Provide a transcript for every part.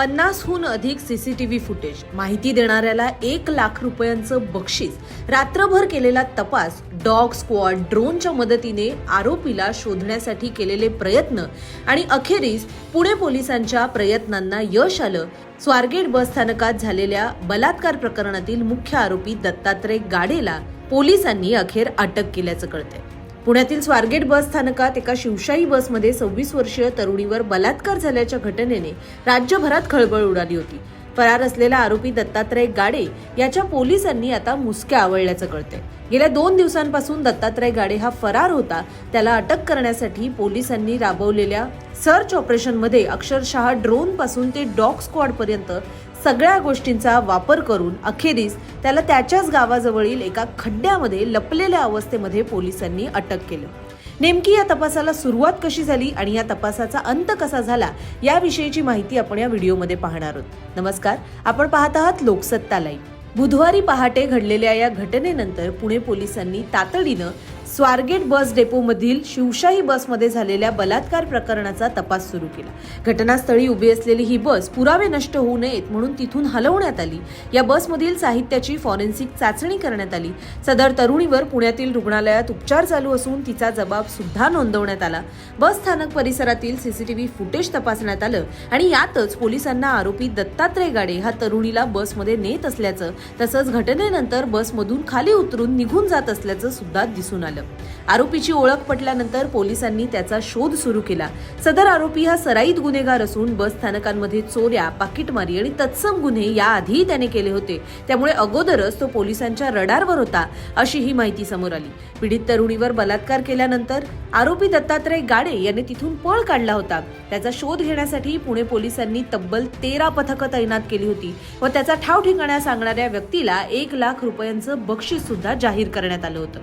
पन्नासहून अधिक CCTV footage. माहिती देणाऱ्याला एक लाख रुपयांचं बक्षीस. रात्रभर केलेला तपास डॉग स्क्वॉड ड्रोनच्या मदतीने आरोपीला शोधण्यासाठी केलेले प्रयत्न आणि अखेरीस पुणे पोलिसांच्या प्रयत्नांना यश आलं. स्वारगेट बस स्थानकात झालेल्या बलात्कार प्रकरणातील मुख्य आरोपी दत्तात्रय गाडेला पोलिसांनी अखेर अटक केल्याचं कळतंय. पुण्यातील स्वारगेट बस स्थानकात एका शिवशाही बसमध्ये सव्वीस वर्षीय तरुणीवर बलात्कार झाल्याच्या घटनेने राज्यभरात खळबळ उडाली होती. फरार असलेला आरोपी दत्तात्रय गाडे याच्या पोलिसांनी आता मुसक्या आवळल्याचं कळतंय. गेल्या दोन दिवसांपासून दत्तात्रय गाडे हा फरार होता त्याला अटक करण्यासाठी पोलिसांनी राबवलेल्या सर्च ऑपरेशनमध्ये अक्षरशः ड्रोनपासून ते डॉग स्क्वॉड पर्यंत सगळ्या गोष्टींचा वापर करून अखेरीस त्याला त्याच्याच गावाजवळील एका खड्ड्यामध्ये लपलेल्या अवस्थेमध्ये पोलिसांनी अटक केलं. नेमकी या तपासाला सुरुवात कशी झाली आणि या तपासाचा अंत कसा झाला याविषयीची माहिती आपण या व्हिडिओमध्ये पाहणार आहोत. नमस्कार आपण पाहत आहात लोकसत्ता लाईव्ह. बुधवारी पहाटे घडलेल्या या घटनेनंतर पुणे पोलिसांनी तातडीनं स्वारगेट बस डेपोमधील शिवशाही बसमध्ये झालेल्या बलात्कार प्रकरणाचा तपास सुरू केला. घटनास्थळी उभी असलेली ही बस पुरावे नष्ट होऊ नयेत म्हणून तिथून हलवण्यात आली. या बसमधील साहित्याची फॉरेन्सिक चाचणी करण्यात आली. सदर तरुणीवर पुण्यातील रुग्णालयात उपचार चालू असून तिचा जबाब सुद्धा नोंदवण्यात आला. बस स्थानक परिसरातील सीसीटीव्ही फुटेज तपासण्यात आलं आणि यातच पोलिसांना आरोपी दत्तात्रय गाडे हा तरुणीला बसमध्ये नेत असल्याचं तसंच घटनेनंतर बसमधून खाली उतरून निघून जात असल्याचं सुद्धा दिसून आलं. आरोपीची ओळख पटल्यानंतर पोलिसांनी त्याचा शोध सुरू केला. सदर आरोपी हा सराईत गुन्हेगार असून बस स्थानकांमध्ये चोऱ्या पाकिटमारी आणि तत्सम गुन्हे याआधीही त्याने केले होते. त्यामुळे अगोदरच तो पोलिसांच्या रडारवर होता अशी ही माहिती समोर आली. पीडित तरुणीवर बलात्कार केल्यानंतर आरोपी दत्तात्रय गाडे याने तिथून पळ काढला होता. त्याचा शोध घेण्यासाठी पुणे पोलिसांनी तब्बल तेरा पथकं तैनात केली होती व त्याचा ठाव ठिकाणा सांगणाऱ्या व्यक्तीला एक लाख रुपयांचं बक्षीस सुद्धा जाहीर करण्यात आलं होतं.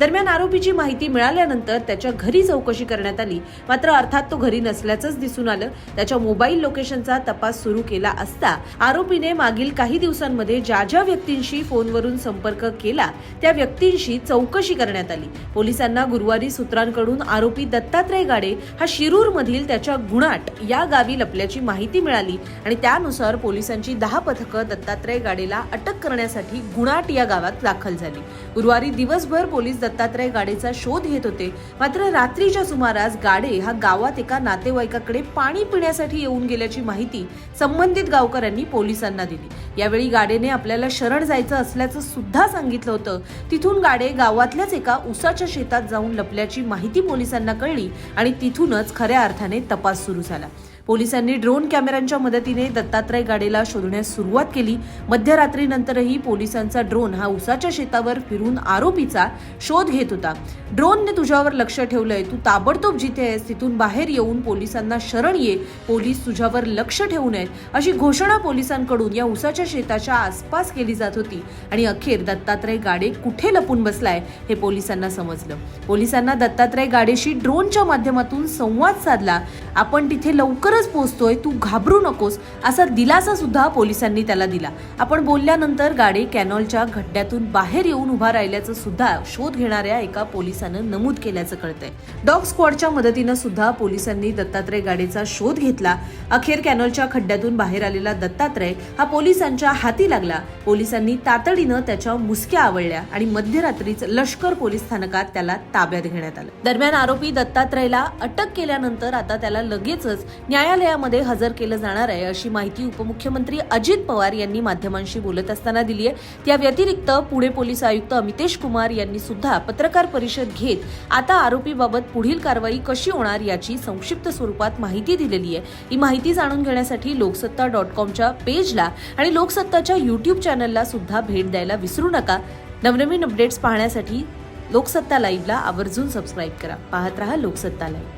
दरम्यान आरोपीची माहिती मिळाल्यानंतर त्याच्या घरी चौकशी करण्यात आली. मात्र अर्थात तो घरी नसल्याचंच दिसून आलं. त्याच्या मोबाईल लोकेशनचा तपास सुरू केला असता आरोपीने मागील काही दिवसांमध्ये ज्या ज्या व्यक्तींशी फोनवरून संपर्क केला त्या व्यक्तींशी चौकशी करण्यात आली. पोलिसांना गुरुवारी सूत्रांकडून आरोपी दत्तात्रय गाडे हा शिरूर मधील त्याच्या गुणाट या गावी लपल्याची माहिती मिळाली आणि त्यानुसार पोलिसांची दहा पथकं दत्तात्रय गाडेला अटक करण्यासाठी गुणाट या गावात दाखल झाली. गुरुवारी दिवसभर पोलीस दत्तात्रय गाडेचा शोध घेत होते. मात्र रात्रीच्या सुमारास गाडे हा गावात एका नातेवाईकाकडे पाणी पिण्यासाठी येऊन गेल्याची माहिती संबंधित गावकऱ्यांनी पोलिसांना दिली. यावेळी गाडेने आपल्याला शरण जायचं असल्याचं सुद्धा सांगितलं होतं. तिथून गाडे गावातल्याच एका उसाच्या शेतात जाऊन लपल्याची माहिती पोलिसांना कळली आणि तिथूनच खऱ्या अर्थाने तपास सुरू झाला. पोलिसांनी ड्रोन कॅमेऱ्यांच्या मदतीने दत्तात्रय गाडेला शोधण्यास सुरुवात केली. मध्यरात्रीनंतरही पोलिसांचा ड्रोन हा उसाच्या शेतावर फिरून आरोपीचा शोध घेत होता. ड्रोनने तुझ्यावर लक्ष ठेवलंय तू ताबडतोब जिथे आहेस तिथून बाहेर येऊन पोलिसांना शरण ये. पोलीस तुझ्यावर लक्ष ठेवू नयेत. अशी घोषणा पोलिसांकडून या उसाच्या शेताच्या आसपास केली जात होती. आणि अखेर दत्तात्रय गाडे कुठे लपून बसलाय हे पोलिसांना समजलं. पोलिसांना दत्तात्रय गाडेशी ड्रोनच्या माध्यमातून संवाद साधला. आपण तिथे लवकरच पोहोचतोय तू घाबरू नकोस असा दिलासा सुद्धा पोलिसांनी त्याला दिला. आपण बोलल्यानंतर गाडी कॅनॉलच्या खड्ड्यातून बाहेर येऊन उभा राहिल्याचं सुद्धा शोध घेणाऱ्या एका पोलिसानं नमूद केल्याचं कळतंय. डॉग स्क्वॉडच्या मदतीनं सुद्धा पोलिसांनी दत्तात्रय गाडीचा शोध घेतला. अखेर कॅनॉलच्या खड्ड्यातून बाहेर आलेला दत्तात्रय हा पोलिसांच्या हाती लागला. पोलिसांनी तातडीनं त्याच्या मुसक्या आवळल्या आणि मध्यरात्रीच लष्कर पोलीस स्थानकात त्याला ताब्यात घेण्यात आलं. दरम्यान आरोपी दत्तात्रयला अटक केल्यानंतर आता त्याला लगेचच न्याय न्यायालयामध्ये हजर केलं जाणार आहे अशी माहिती उपमुख्यमंत्री अजित पवार यांनी माध्यमांशी बोलत असताना दिली आहे. त्या व्यतिरिक्त पुणे पोलीस आयुक्त अमितेश कुमार यांनी सुद्धा पत्रकार परिषद घेत आता आरोपीबाबत पुढील कारवाई कशी होणार याची संक्षिप्त स्वरूपात माहिती दिलेली आहे. ही माहिती जाणून घेण्यासाठी लोकसत्ता डॉट कॉमच्या पेजला आणि लोकसत्ताच्या युट्यूब चॅनलला सुद्धा भेट द्यायला विसरू नका. नवनवीन अपडेट्स पाहण्यासाठी लोकसत्ता लाईव्हला आवर्जून सबस्क्राईब करा. पाहत रहा लोकसत्ता लाईव्ह